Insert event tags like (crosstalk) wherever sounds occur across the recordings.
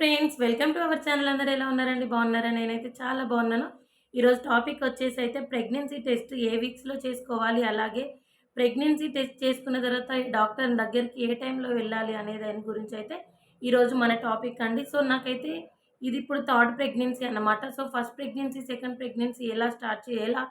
Friends welcome to our channel. అందరూ ఎలా ఉన్నారండి? బాగున్నారా? నేనైతే చాలా బాగున్నాను. ఈరోజు టాపిక్ వచ్చేసి అయితే ప్రెగ్నెన్సీ టెస్ట్ ఏ వీక్స్లో చేసుకోవాలి? అలాగే ప్రెగ్నెన్సీ టెస్ట్ చేసుకున్న తర్వాత డాక్టర్ దగ్గరికి ఏ టైంలో వెళ్ళాలి అనే దాని గురించి అయితే ఈరోజు మన టాపిక్ అండి. సో నాకైతే ఇది ఇప్పుడు థర్డ్ ప్రెగ్నెన్సీ అన్నమాట. So first pregnancy second pregnancy ఎలా స్టార్ట్ చేయాలా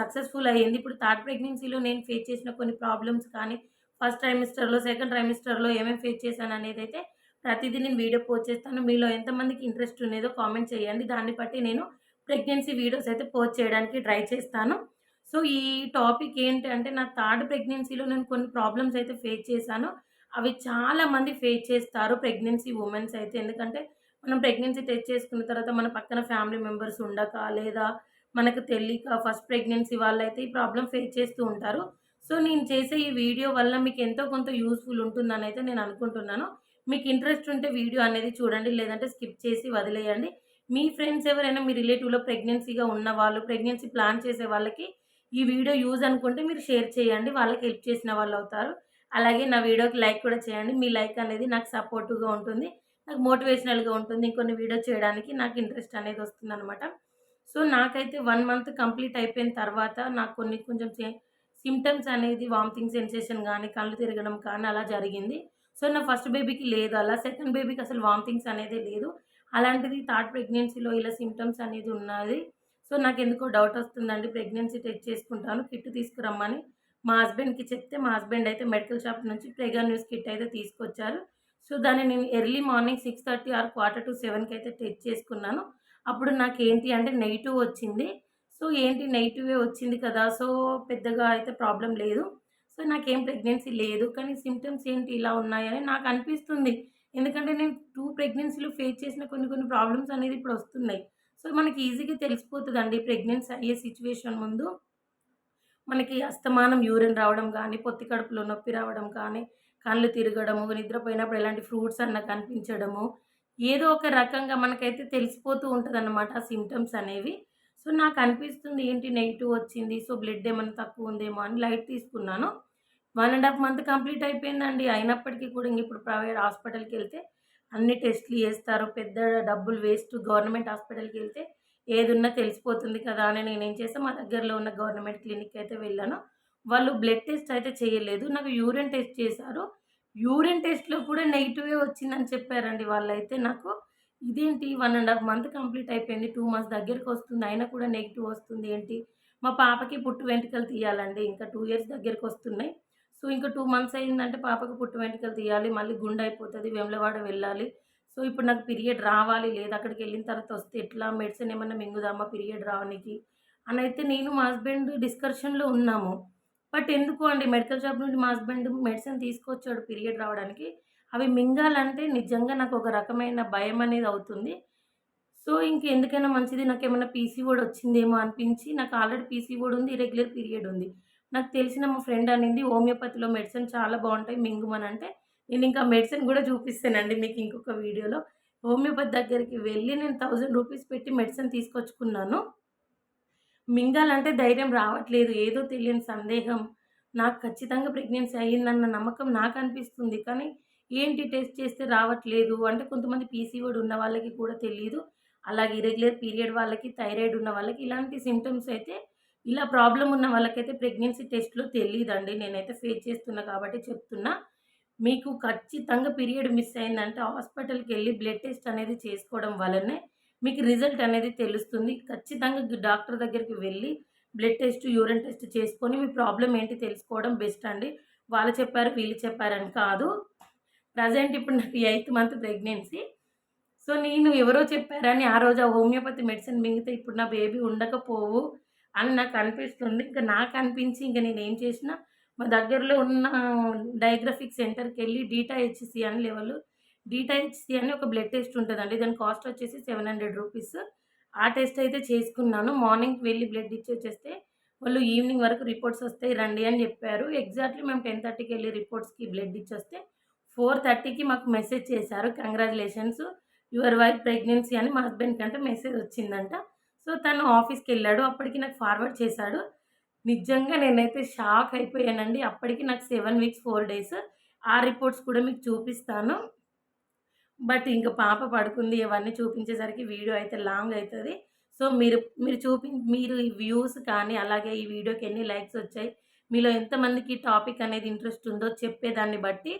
సక్సెస్ఫుల్ అయ్యింది? ఇప్పుడు థర్డ్ ప్రెగ్నెన్సీలో నేను ఫేస్ చేసిన కొన్ని ప్రాబ్లమ్స్ కానీ ఫస్ట్ ట్రైమిస్టర్లో సెకండ్ ట్రైమిస్టర్లో ఏమేమి ఫేస్ చేశాను అనేది అయితే ప్రతిదీ నేను వీడియో పోస్ట్ చేస్తాను. మీలో ఎంతమందికి ఇంట్రెస్ట్ ఉన్నదో కామెంట్ చేయండి. దాన్ని బట్టి నేను ప్రెగ్నెన్సీ వీడియోస్ అయితే పోస్ట్ చేయడానికి ట్రై చేస్తాను. సో ఈ టాపిక్ ఏంటి అంటే నా థర్డ్ ప్రెగ్నెన్సీలో నేను కొన్ని ప్రాబ్లమ్స్ అయితే ఫేస్ చేశాను. అవి చాలా మంది ఫేస్ చేస్తారు ప్రెగ్నెన్సీ ఉమెన్స్ అయితే. ఎందుకంటే మనం ప్రెగ్నెన్సీ టెస్ట్ చేసుకున్న తర్వాత మన పక్కన ఫ్యామిలీ మెంబర్స్ ఉండక లేదా మనకు తెలియక ఫస్ట్ ప్రెగ్నెన్సీ వాళ్ళైతే ఈ ప్రాబ్లం ఫేస్ చేస్తూ ఉంటారు. సో నేను చేసే ఈ వీడియో వల్ల మీకు ఎంతో కొంత యూస్ఫుల్ ఉంటుందని అయితే నేను అనుకుంటున్నాను. మీకు ఇంట్రెస్ట్ ఉంటే వీడియో అనేది చూడండి లేదంటే స్కిప్ చేసి వదిలేయండి. మీ ఫ్రెండ్స్ ఎవరైనా మీ రిలేటివ్లో ప్రెగ్నెన్సీగా ఉన్న వాళ్ళు ప్రెగ్నెన్సీ ప్లాన్ చేసే వాళ్ళకి ఈ వీడియో యూజ్ అనుకుంటే మీరు షేర్ చేయండి వాళ్ళకి హెల్ప్ చేసిన వాళ్ళు అవుతారు. అలాగే నా వీడియోకి లైక్ కూడా చేయండి. మీ లైక్ అనేది నాకు సపోర్టివ్గా ఉంటుంది నాకు మోటివేషనల్గా ఉంటుంది. ఇంకొన్ని వీడియో చేయడానికి నాకు ఇంట్రెస్ట్ అనేది వస్తుంది అనమాట సో నాకైతే వన్ మంత్ కంప్లీట్ అయిపోయిన తర్వాత నాకు కొన్ని కొంచెం సిమ్టమ్స్ అనేది వామిటింగ్ సెన్సేషన్ కానీ కళ్ళు తిరగడం కానీ అలా జరిగింది. సో నా ఫస్ట్ బేబీకి లేదు. అలా సెకండ్ బేబీకి అసలు వామిటింగ్స్ అనేది లేదు. అలాంటిది థర్డ్ ప్రెగ్నెన్సీలో ఇలా సిమ్టమ్స్ అనేది ఉన్నది. సో నాకు ఎందుకో డౌట్ వస్తుందండి. ప్రెగ్నెన్సీ టెస్ట్ చేసుకుంటాను. కిట్ తీసుకురమ్మని మా హస్బెండ్కి చెప్తే మా హస్బెండ్ అయితే మెడికల్ షాప్ నుంచి ప్రెగా న్యూస్ కిట్ అయితే తీసుకొచ్చారు. సో దాన్ని నేను early morning six thirty or quarter to సెవెన్కి అయితే టెస్ట్ చేసుకున్నాను. అప్పుడు నాకు ఏంటి అంటే నెగిటివ్ వచ్చింది. సో ఏంటి నెగిటివే వచ్చింది కదా. సో పెద్దగా అయితే ప్రాబ్లం లేదు. సో నాకేం ప్రెగ్నెన్సీ లేదు. కానీ సిమ్టమ్స్ ఏంటి ఇలా ఉన్నాయని నాకు అనిపిస్తుంది. ఎందుకంటే నేను టూ ప్రెగ్నెన్సీలు ఫేస్ చేసిన కొన్ని కొన్ని ప్రాబ్లమ్స్ అనేది ఇప్పుడు వస్తున్నాయి. సో మనకి ఈజీగా తెలిసిపోతుందండి ప్రెగ్నెన్సీ అయ్యే సిచ్యువేషన్ ముందు. మనకి అస్తమానం యూరిన్ రావడం కానీ పొత్తి కడుపులో నొప్పి రావడం కానీ కళ్ళు తిరగడము నిద్రపోయినప్పుడు ఎలాంటి ఫ్రూట్స్ అన్న కనిపించడము ఏదో ఒక రకంగా మనకైతే తెలిసిపోతూ ఉంటుంది అన్నమాట ఆ సిమ్టమ్స్ అనేవి. సో నాకు అనిపిస్తుంది ఏంటి నెగిటివ్ వచ్చింది సో బ్లడ్ ఏమైనా తక్కువ ఉందేమో అని లైట్ తీసుకున్నాను. One and half month complete అయిపోయిందండి. అయినప్పటికీ కూడా ఇంక ఇప్పుడు ప్రైవేట్ హాస్పిటల్కి వెళ్తే అన్ని టెస్ట్లు చేస్తారు. పెద్ద డబ్బులు వేస్ట్ గవర్నమెంట్ హాస్పిటల్కి వెళ్తే ఏదున్నా తెలిసిపోతుంది కదా అని నేను ఏం చేస్తాను మా దగ్గరలో ఉన్న గవర్నమెంట్ క్లినిక్ అయితే వెళ్ళాను. వాళ్ళు బ్లడ్ టెస్ట్ అయితే చేయలేదు. నాకు యూరిన్ టెస్ట్ చేశారు. యూరిన్ టెస్ట్లో కూడా నెగిటివే వచ్చిందని చెప్పారండి వాళ్ళైతే నాకు. ఇదేంటి? One and half month complete అయిపోయింది. టూ మంత్స్ దగ్గరికి వస్తుంది. అయినా కూడా నెగిటివ్ వస్తుంది ఏంటి? మా పాపకి పుట్టు వెంట్రుకలు తీయాలండి. ఇంకా టూ ఇయర్స్ దగ్గరికి వస్తున్నాయి. సో ఇంకా టూ మంత్స్ అయిందంటే పాపకు పుట్టు వెంట్రుకలు తీయాలి మళ్ళీ గుండె అయిపోతుంది వెమ్లవాడ వెళ్ళాలి. సో ఇప్పుడు నాకు పీరియడ్ రావాలి లేదు అక్కడికి వెళ్ళిన తర్వాత వస్తే ఎట్లా మెడిసిన్ ఏమన్నా మింగుదామా పీరియడ్ రావడానికి? అని అయితే నేను మా హస్బెండ్ డిస్కషన్లో ఉన్నాము. బట్ ఎందుకు అండి? మెడికల్ షాప్ నుండి మా హస్బెండ్ మెడిసిన్ తీసుకొచ్చాడు పీరియడ్ రావడానికి. అవి మింగాలంటే నిజంగా నాకు ఒక రకమైన భయం అనేది అవుతుంది. సో ఇంక ఎందుకైనా మంచిది. నాకు ఏమైనా పీసీఓడి వచ్చిందేమో అనిపించి నాకు ఆల్రెడీ పీసీఓడి ఉంది రెగ్యులర్ పీరియడ్ ఉంది. నాకు తెలిసిన మా ఫ్రెండ్ అనింది హోమియోపతిలో మెడిసిన్ చాలా బాగుంటాయి మింగుమని అంటే నేను ఇంకా మెడిసిన్ కూడా చూపిస్తానండి మీకు ఇంకొక వీడియోలో. హోమియోపతి దగ్గరికి వెళ్ళి నేను థౌజండ్ రూపీస్ పెట్టి మెడిసిన్ తీసుకొచ్చుకున్నాను. మింగాలంటే ధైర్యం రావట్లేదు ఏదో తెలియని సందేహం. నాకు ఖచ్చితంగా ప్రెగ్నెన్సీ అయ్యిందన్న నమ్మకం నాకు అనిపిస్తుంది కానీ ఏంటి టెస్ట్ చేస్తే రావట్లేదు? అంటే కొంతమంది పీసీఓడి ఉన్న వాళ్ళకి కూడా తెలియదు అలాగే ఇరెగ్యులర్ పీరియడ్ వాళ్ళకి థైరాయిడ్ ఉన్న వాళ్ళకి ఇలాంటి సిమ్టమ్స్ అయితే ఇలా ప్రాబ్లం ఉన్న వాళ్ళకైతే ప్రెగ్నెన్సీ టెస్ట్లో తెలియదండి నేనైతే ఫేస్ చేస్తున్నా కాబట్టి చెప్తున్నా. మీకు ఖచ్చితంగా పీరియడ్ మిస్ అయిందంటే హాస్పిటల్కి వెళ్ళి బ్లడ్ టెస్ట్ అనేది చేసుకోవడం వల్లనే మీకు రిజల్ట్ అనేది తెలుస్తుంది. ఖచ్చితంగా డాక్టర్ దగ్గరికి వెళ్ళి బ్లడ్ టెస్ట్ యూరిన్ టెస్ట్ చేసుకొని మీ ప్రాబ్లం ఏంటి తెలుసుకోవడం బెస్ట్ అండి. వాళ్ళు చెప్పారు వీళ్ళు చెప్పారని కాదు. ప్రజెంట్ ఇప్పుడు నాకు ఎయిత్ మంత్ ప్రెగ్నెన్సీ. సో నేను ఎవరో చెప్పారని ఆ రోజు ఆ హోమియోపతి మెడిసిన్ మింగితే ఇప్పుడు నా బేబీ ఉండకపోవు. అని నాకు అనిపిస్తుంది. ఇంకా నాకు అనిపించి ఇంకా నేను ఏం చేసినా మా దగ్గరలో ఉన్న డయాగ్రఫిక్ సెంటర్కి వెళ్ళి డీటా హెచ్సి అని లెవెల్ డీటా హెచ్సి అని ఒక బ్లడ్ టెస్ట్ ఉంటుందండి. దాని కాస్ట్ వచ్చేసి సెవెన్ హండ్రెడ్ రూపీస్. ఆ టెస్ట్ అయితే చేసుకున్నాను. మార్నింగ్ వెళ్ళి బ్లడ్ ఇచ్చి వచ్చేస్తే వాళ్ళు ఈవినింగ్ వరకు రిపోర్ట్స్ వస్తాయి రండి అని చెప్పారు. ఎగ్జాక్ట్లీ మేము టెన్ థర్టీకి వెళ్ళి రిపోర్ట్స్కి బ్లడ్ ఇచ్చి వస్తే ఫోర్ థర్టీకి మాకు మెసేజ్ చేశారు. కంగ్రాచులేషన్స్ యువర్ వైఫ్ ప్రెగ్నెన్సీ అని మా హస్బెండ్ కంటే మెసేజ్ వచ్చిందంట. సో తను ఆఫీస్కి వెళ్ళాడు అప్పటికి నాకు ఫార్వర్డ్ చేశాడు. నిజంగా నేనైతే షాక్ అయిపోయానండి. అప్పటికి నాకు సెవెన్ వీక్స్ ఫోర్ డేస్. ఆ రిపోర్ట్స్ కూడా మీకు చూపిస్తాను. బట్ ఇంక పాప పడుకుంది. ఇవన్నీ చూపించేసరికి వీడియో అయితే లాంగ్ అవుతుంది. సో మీరు మీరు చూపి మీరు ఈ వ్యూస్ కానీ అలాగే ఈ వీడియోకి ఎన్ని లైక్స్ వచ్చాయి మీలో ఎంతమందికి టాపిక్ అనేది ఇంట్రెస్ట్ ఉందో చెప్పేదాన్ని బట్టి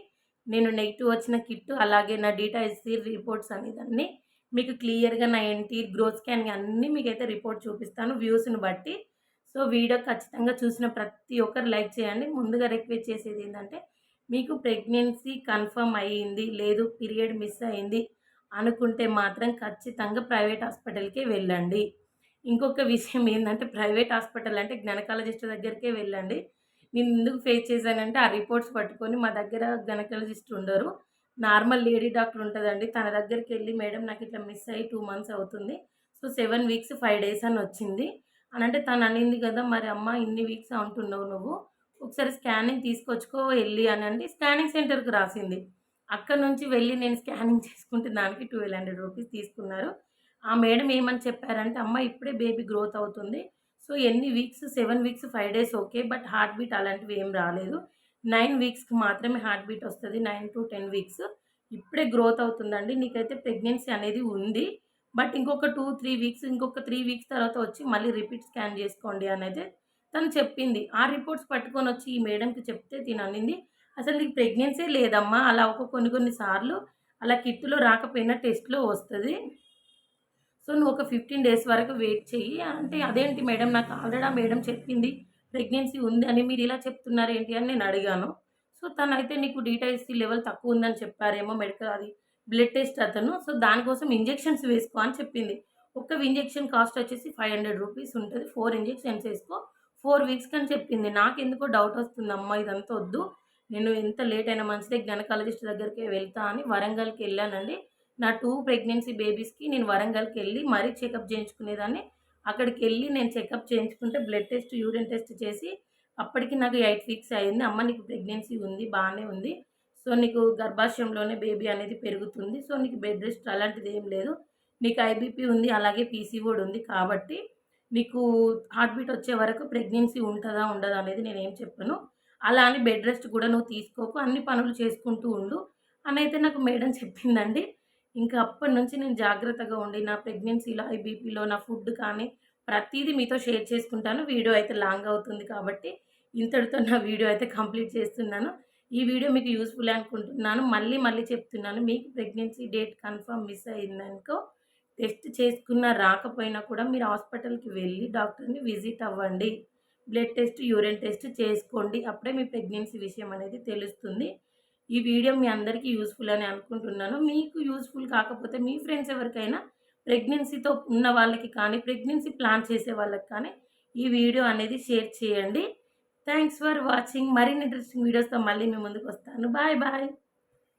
నేను నెగిటివ్ వచ్చిన కిట్ అలాగే నా డీటెయిల్స్ రిపోర్ట్స్ అనేదాన్ని మీకు క్లియర్గా నా ఎన్టీ గ్రోత్ స్కాన్ అన్నీ మీకైతే రిపోర్ట్ చూపిస్తాను వ్యూస్ని బట్టి. సో వీడియో ఖచ్చితంగా చూసిన ప్రతి ఒక్కరు లైక్ చేయండి. ముందుగా రిక్వెస్ట్ చేసేది ఏంటంటే మీకు ప్రెగ్నెన్సీ కన్ఫర్మ్ అయ్యింది లేదు పీరియడ్ మిస్ అయింది అనుకుంటే మాత్రం ఖచ్చితంగా ప్రైవేట్ హాస్పిటల్కే వెళ్ళండి. ఇంకొక విషయం ఏంటంటే ప్రైవేట్ హాస్పిటల్ అంటే గనకాలజిస్ట్ దగ్గరికే వెళ్ళండి. నేను ఎందుకు ఫేస్ చేశానంటే ఆ రిపోర్ట్స్ పట్టుకొని మా దగ్గర గనకాలజిస్ట్ ఉండరు. నార్మల్ లేడీ డాక్టర్ ఉంటుందండి. తన దగ్గరికి వెళ్ళి మేడం నాకు ఇట్లా మిస్ అయ్యి టూ మంత్స్ అవుతుంది. So seven weeks five days అని వచ్చింది. అని అంటే తను అనింది కదా మరి అమ్మ ఇన్ని వీక్స్ అంటున్నావు నువ్వు. ఒకసారి స్కానింగ్ తీసుకొచ్చుకో వెళ్ళి అని అంటే స్కానింగ్ సెంటర్కి రాసింది. అక్కడ నుంచి వెళ్ళి నేను స్కానింగ్ (laughs) చేసుకుంటే దానికి ట్వెల్వ్ హండ్రెడ్ రూపీస్ తీసుకున్నారు. ఆ మేడం ఏమని చెప్పారంటే అమ్మ ఇప్పుడే బేబీ గ్రోత్ అవుతుంది. సో ఎన్ని weeks seven weeks five days okay but heart beat అలాంటివి ఏం రాలేదు. నైన్ వీక్స్కి మాత్రమే హార్ట్ బీట్ వస్తుంది నైన్ టు టెన్ వీక్స్. ఇప్పుడే గ్రోత్ అవుతుందండి. నీకైతే ప్రెగ్నెన్సీ అనేది ఉంది. బట్ ఇంకొక టూ త్రీ వీక్స్ ఇంకొక త్రీ వీక్స్ తర్వాత వచ్చి మళ్ళీ రిపీట్ స్కాన్ చేసుకోండి అనేది తను చెప్పింది. ఆ రిపోర్ట్స్ పట్టుకొని వచ్చి ఈ మేడంకి చెప్తే తిని అనింది అసలు నీకు ప్రెగ్నెన్సీ లేదమ్మా. అలా ఒక కొన్ని కొన్ని సార్లు అలా కిట్టులో రాకపోయినా టెస్ట్లో వస్తుంది. సో నువ్వు ఒక ఫిఫ్టీన్ డేస్ వరకు వెయిట్ చెయ్యి. అంటే అదేంటి మేడం? నాకు ఆల్రెడీ ఆ మేడం చెప్పింది. ప్రెగ్నెన్సీ ఉంది అని మీరు ఇలా చెప్తున్నారు ఏంటి అని నేను అడిగాను. సో తనైతే నీకు డీటెయిల్స్ లెవెల్ తక్కువ ఉందని చెప్పారేమో మెడికల్ అది బ్లడ్ టెస్ట్ అతను. సో దానికోసం ఇంజెక్షన్స్ వేసుకో అని చెప్పింది. ఒక్క ఇంజెక్షన్ కాస్ట్ వచ్చేసి ఫైవ్ హండ్రెడ్ రూపీస్ ఉంటుంది. ఫోర్ ఇంజెక్షన్స్ వేసుకో. ఫోర్ వీక్స్కి అని చెప్పింది. నాకు ఎందుకో డౌట్ వస్తుంది అమ్మ ఇదంతా వద్దు. నేను ఎంత లేట్ అయినా మంచిదే గనకాలజిస్ట్ దగ్గరికి వెళ్తా అని వరంగల్కి వెళ్ళానండి. నా టూ ప్రెగ్నెన్సీ బేబీస్కి నేను వరంగల్కి వెళ్ళి మరీ చెకప్ చేయించుకునేదాన్ని. అక్కడికి వెళ్ళి నేను చెకప్ చేయించుకుంటే బ్లడ్ టెస్ట్ యూరిన్ టెస్ట్ చేసి అప్పటికి నాకు ఎయిట్ వీక్స్ అయింది. అమ్మ నీకు ప్రెగ్నెన్సీ ఉంది బాగానే ఉంది. సో నీకు గర్భాశయంలోనే బేబీ అనేది పెరుగుతుంది. సో నీకు బెడ్ రెస్ట్ అలాంటిది ఏం లేదు. నీకు ఐబీపీ ఉంది అలాగే పీసీఓడి ఉంది కాబట్టి నీకు హార్ట్ బీట్ వచ్చే వరకు ప్రెగ్నెన్సీ ఉంటుందా ఉండదా అనేది నేను ఏం చెప్పను. అలా అని బెడ్ రెస్ట్ కూడా నువ్వు తీసుకోకు. అన్ని పనులు చేసుకుంటూ ఉండు. అని అయితే నాకు మేడం చెప్పిందండి ఇంకా అప్పటి నుంచి నేను జాగ్రత్తగా ఉండి నా ప్రెగ్నెన్సీలో ఐబీపీలో నా ఫుడ్ కానీ ప్రతిదీ మీతో షేర్ చేసుకుంటాను. వీడియో అయితే లాంగ్ అవుతుంది కాబట్టి ఇంతటితో నా వీడియో అయితే కంప్లీట్ చేస్తున్నాను. ఈ వీడియో మీకు యూస్ఫుల్ అనుకుంటున్నాను. మళ్ళీ మళ్ళీ చెప్తున్నాను మీకు ప్రెగ్నెన్సీ డేట్ కన్ఫర్మ్ మిస్ అయిందనుకో టెస్ట్ చేసుకున్నా రాకపోయినా కూడా మీరు హాస్పిటల్కి వెళ్ళి డాక్టర్ని విజిట్ అవ్వండి. బ్లడ్ టెస్ట్ యూరిన్ టెస్ట్ చేసుకోండి. అప్పుడే మీ ప్రెగ్నెన్సీ విషయం అనేది తెలుస్తుంది. ఈ వీడియో మీ అందరికీ యూస్ఫుల్ అని అనుకుంటున్నాను. మీకు యూస్ఫుల్ కాకపోతే మీ ఫ్రెండ్స్ ఎవరికైనా ప్రెగ్నెన్సీతో ఉన్న వాళ్ళకి కానీ ప్రెగ్నెన్సీ ప్లాన్ చేసే వాళ్ళకి కానీ ఈ వీడియో అనేది షేర్ చేయండి. థ్యాంక్స్ ఫర్ వాచింగ్ మరిన్ని ఇంట్రెస్టింగ్ వీడియోస్తో మళ్ళీ మీ ముందుకు వస్తాను. Bye bye